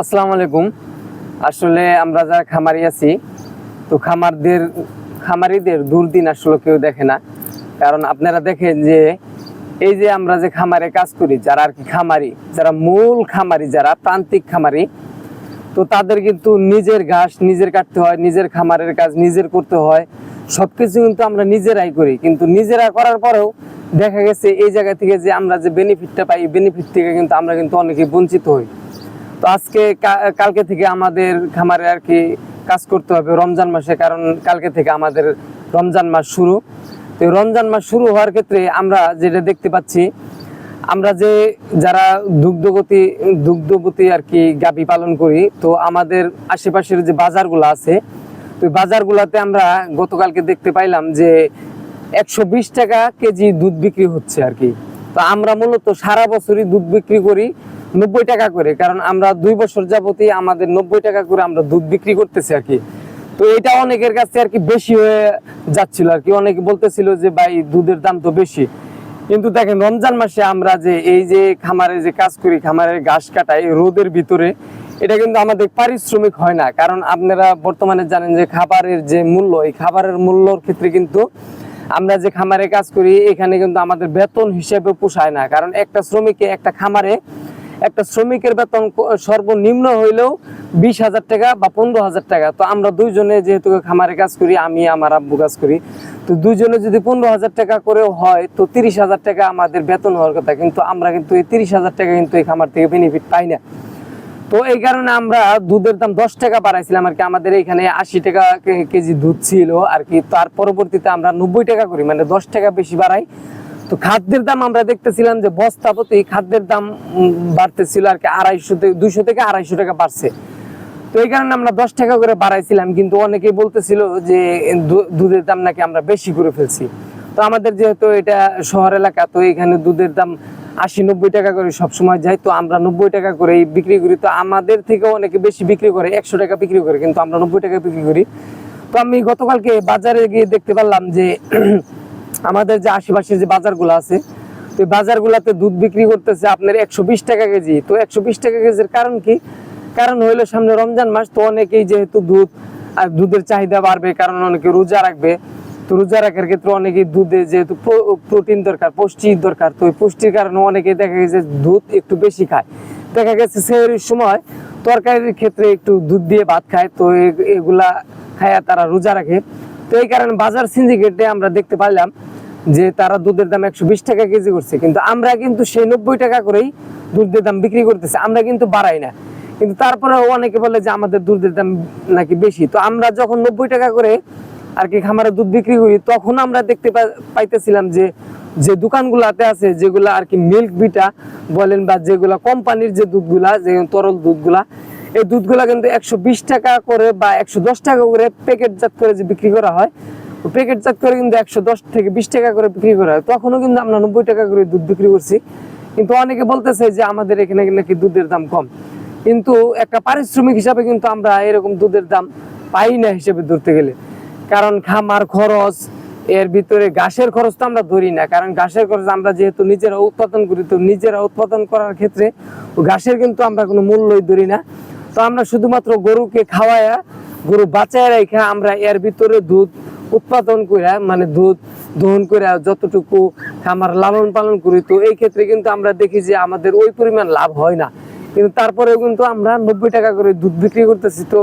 আসসালামু আলাইকুম। আসলে আমরা যারা খামারি আছি, তো খামারদের, খামারিদের দুর্দিন আসলে কেউ দেখে না। কারণ আপনারা দেখেন যে, এই যে আমরা যে খামারে কাজ করি, যারা আর কি খামারি, যারা মূল খামারি, যারা প্রান্তিক খামারি, তো তাদের কিন্তু নিজের ঘাস নিজের কাটতে হয়, নিজের খামারের কাজ নিজের করতে হয়। সবকিছু কিন্তু আমরা নিজেরাই করি, কিন্তু নিজেরা করার পরেও দেখা গেছে এই জায়গা থেকে যে আমরা যে বেনিফিটটা পাই বেনিফিট থেকে কিন্তু আমরা কিন্তু অনেকে বঞ্চিত হই। তো আজকে কালকে থেকে আমাদের খামারে আর কি কাজ করতে হবে রমজান মাসে, কারণ কালকে থেকে আমাদের রমজান মাস শুরু। তো রমজান মাস শুরু হওয়ার ক্ষেত্রে আমরা যেটা দেখতে পাচ্ছি, আমরা যে যারা দুগ্ধগতি দুগ্ধবতী আর কি গাভী পালন করি, তো আমাদের আশেপাশের যে বাজারগুলো আছে, তো বাজারগুলোতে আমরা গতকালকে দেখতে পাইলাম যে একশো বিশ টাকা কেজি দুধ বিক্রি হচ্ছে আর কি। তো আমরা মূলত সারা বছরই দুধ বিক্রি করি নব্বই টাকা করে, কারণ আমরা দুই বছর যাবতই আমাদের নব্বই টাকা করে আমরা দুধ বিক্রি করতেছি আর কি। তো এটা অনেকের কাছে আর কি বেশি হয়ে যাচ্ছিল আর কি। অনেকে বলতেছিল যে, ভাই, দুধের দাম তো বেশি। কিন্তু দেখেন, রমজান মাসে আমরা যে, এই যে খামারে যে কাজ করি, খামারের ঘাস কাটাই, রোদের ভিতরে, এটা কিন্তু আমাদের পারিশ্রমিক হয় না। কারণ আপনারা বর্তমানে জানেন যে, খাবারের যে মূল্য, এই খাবারের মূল্যর ক্ষেত্রে কিন্তু আমরা যে খামারে কাজ করি, এখানে কিন্তু আমাদের বেতন হিসেবে পোষায় না। কারণ একটা শ্রমিকে একটা খামারে একটা শ্রমিকের বেতন সর্বনিম্ন হইলেও বিশ হাজার টাকা বা পনেরো হাজার টাকা। তো আমরা দুইজনে যেহেতু খামারে কাজ করি, আমি, আমার আব্বু কাজ করি, তো দুইজনে যদি পনেরো হাজার টাকা করেও হয়, তো তিরিশ হাজার টাকা আমাদের বেতন হওয়ার কথা। কিন্তু আমরা কিন্তু এই তিরিশ হাজার টাকা কিন্তু এই খামার থেকে বেনিফিট পাই না। তো এই কারণে আমরা দুধের দাম দশ টাকা বাড়াইছিলাম আর কি। আমাদের এখানে আশি টাকা কেজি দুধ ছিল আর কি। তার পরবর্তীতে আমরা নব্বই টাকা করি মানে দশ টাকা বেশি বাড়াই। তো খাদ্যের দাম আমরা দেখতেছিলাম যে বস্তা প্রতি খাদ্যের দাম বাড়তেছিল আর কি আড়াইশো থেকে, দুইশো থেকে আড়াইশো টাকা বাড়ছে। তো এই কারণে আমরা দশ টাকা করে বাড়াইছিলাম, কিন্তু অনেকেই বলতেছিল যে দুধের দাম নাকি আমরা বেশি করে ফেলছি। তো আমাদের যেহেতু এটা শহর এলাকা, তো এখানে দুধের দাম আশি নব্বই টাকা করে সবসময় যায়। তো আমরা নব্বই টাকা করে বিক্রি করি। তো আমাদের থেকেও অনেকে বেশি বিক্রি করে, একশো টাকা বিক্রি করে, কিন্তু আমরা নব্বই টাকা বিক্রি করি। তো আমি গতকালকে বাজারে গিয়ে দেখতে পারলাম যে আমাদের যে আশেপাশে যে বাজারগুলো আছে, তো বাজারগুলোতে দুধ বিক্রি করতেছে আপনার একশো বিশ টাকা কেজি। তো একশো বিশ টাকা কেজির কারণ কি? কারণ হইল সামনে রমজান মাস, তো অনেকেই যেহেতু দুধ, আর দুধের চাহিদা বাড়বে, কারণ অনেকে রোজা রাখবে। তো রোজা রাখার ক্ষেত্রে অনেকেই দুধে যেহেতু প্রোটিন দরকার পুষ্টি দরকার, তো এই পুষ্টির কারণে অনেকে দেখা গেছে দুধ একটু বেশি খায়। দেখা গেছে সেহরির সময় তরকারির ক্ষেত্রে একটু দুধ দিয়ে ভাত খায়, তো এগুলা খায়া তারা রোজা রাখে। তো এই কারণে বাজার সিন্ডিকেটে আমরা দেখতে পাইলাম যে তারা দুধের দাম একশো বিশ টাকা কেজি করছে, কিন্তু আমরা কিন্তু সেই নব্বই টাকা করেই দুধের দাম বিক্রি করতেছি, আমরা কিন্তু বাড়াই না। কিন্তু তারপরে অনেকে বলে যে আমাদের দুধের দাম নাকি বেশি। তো আমরা যখন নব্বই টাকা করে আর কি খামারে দুধ বিক্রি করি, তখন আমরা দেখতে পাইতেছিলাম যে যে দোকানগুলাতে আছে যেগুলা আর কি মিল্ক বিটা বলেন বা যেগুলা কোম্পানির যে দুধগুলা, যে তরল দুধগুলা, এই দুধগুলা কিন্তু একশো বিশ টাকা করে বা একশো দশ টাকা করে প্যাকেটজাত করে যে বিক্রি করা হয় প্যাকেটজাত করে কিন্তু একশো দশ থেকে বিশ টাকা করে বিক্রি করা হয়। তখনও কিন্তু আমরা নব্বই টাকা করে দুধ বিক্রি করছি। কিন্তু অনেকে বলতেছে যে আমাদের এখানে নাকি দুধের দাম কম? কিন্তু একটা পারিশ্রমিক হিসাবে কিন্তু আমরা এরকম দুধের দাম পাই না হিসেবে ধরতে গেলে। কারণ খামার খরচ, এর ভিতরে ঘাসের খরচ তো আমরা ধরি না। কারণ ঘাসের খরচ আমরা যেহেতু নিজেরা উৎপাদন করি, তো নিজেরা উৎপাদন করার ক্ষেত্রে ঘাসের কিন্তু আমরা কোনো মূল্যই ধরি না। তো আমরা শুধুমাত্র গরুকে খাওয়ায়া, গরু বাঁচায় রেখে আমরা এর ভিতরে দুধ উৎপাদন করে মানে দুধ দহন করে যতটুকু খামার লালন পালন করি, তো এই ক্ষেত্রে কিন্তু আমরা দেখি যে আমাদের ওই পরিমাণ লাভ হয় না। কিন্তু তারপরেও কিন্তু আমরা নব্বই টাকা করে দুধ বিক্রি করতেছি, তো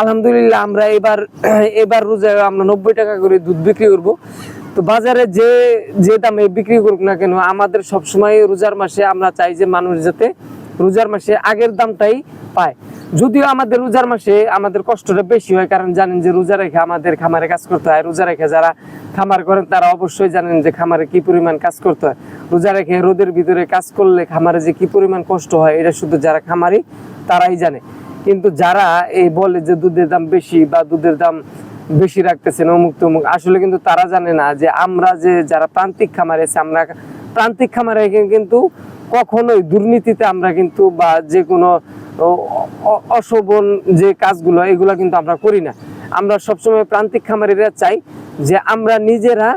আলহামদুলিল্লাহ আমরা এবার এবার রোজায় আমরা নব্বই টাকা করে দুধ বিক্রি করব। তো বাজারে যে যে দামে বিক্রি করুক না কেন, আমাদের সবসময় রোজার মাসে আমরা চাই যে মানুষ যাতে রোজার মাসে আগের দামটাই পায়। যদিও আমাদের রোজার মাসে আমাদের কষ্টটা বেশি হয়, কারণ জানেন যে রোজা রেখে আমাদের খামারে কাজ করতে হয়। রোজা রেখে যারা খামার করেন, তারা অবশ্যই জানেন যে খামারে কি পরিমাণ কাজ করতে হয়। রোজা রেখে রোদের ভিতরে কাজ করলে খামারে যে কি পরিমাণ কষ্ট হয়, এটা শুধু যারা খামারি, তারাই জানে। কিন্তু যারা এই বলে যে দুধের দাম বেশি বা দুধের দাম বেশি রাখতেছেন অমুক তমুক, আসলে কিন্তু তারা জানে না যে আমরা যে যারা প্রান্তিক খামারে আছি, আমরা প্রান্তিক খামারে কিন্তু কখনোই দুর্নীতিতে আমরা কিন্তু বা যে কোনো অশোভন যে কাজগুলো, এগুলো কিন্তু আমরা করি না। আমরা সবসময় প্রান্তিক খামারিরা চাই যে আমরা নিজেরা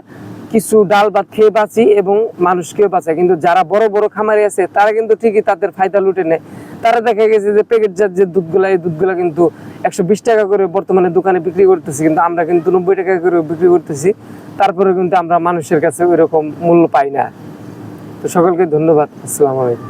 কিছু ডাল ভাত খেয়ে বাঁচি এবং মানুষকেও বাঁচাই। কিন্তু যারা বড় বড় খামারি আছে, তারা কিন্তু ঠিকই তাদের ফায়দা লুটে নেয়। তারা দেখা গেছে যে প্যাকেটজাত যে দুধগুলা, এই দুধগুলা কিন্তু একশো বিশ টাকা করে বর্তমানে দোকানে বিক্রি করতেছি, কিন্তু আমরা কিন্তু নব্বই টাকা করে বিক্রি করতেছি। তারপরে কিন্তু আমরা মানুষের কাছে ওই রকম মূল্য পাই না। তো সকলকে ধন্যবাদ। আসসালামু আলাইকুম।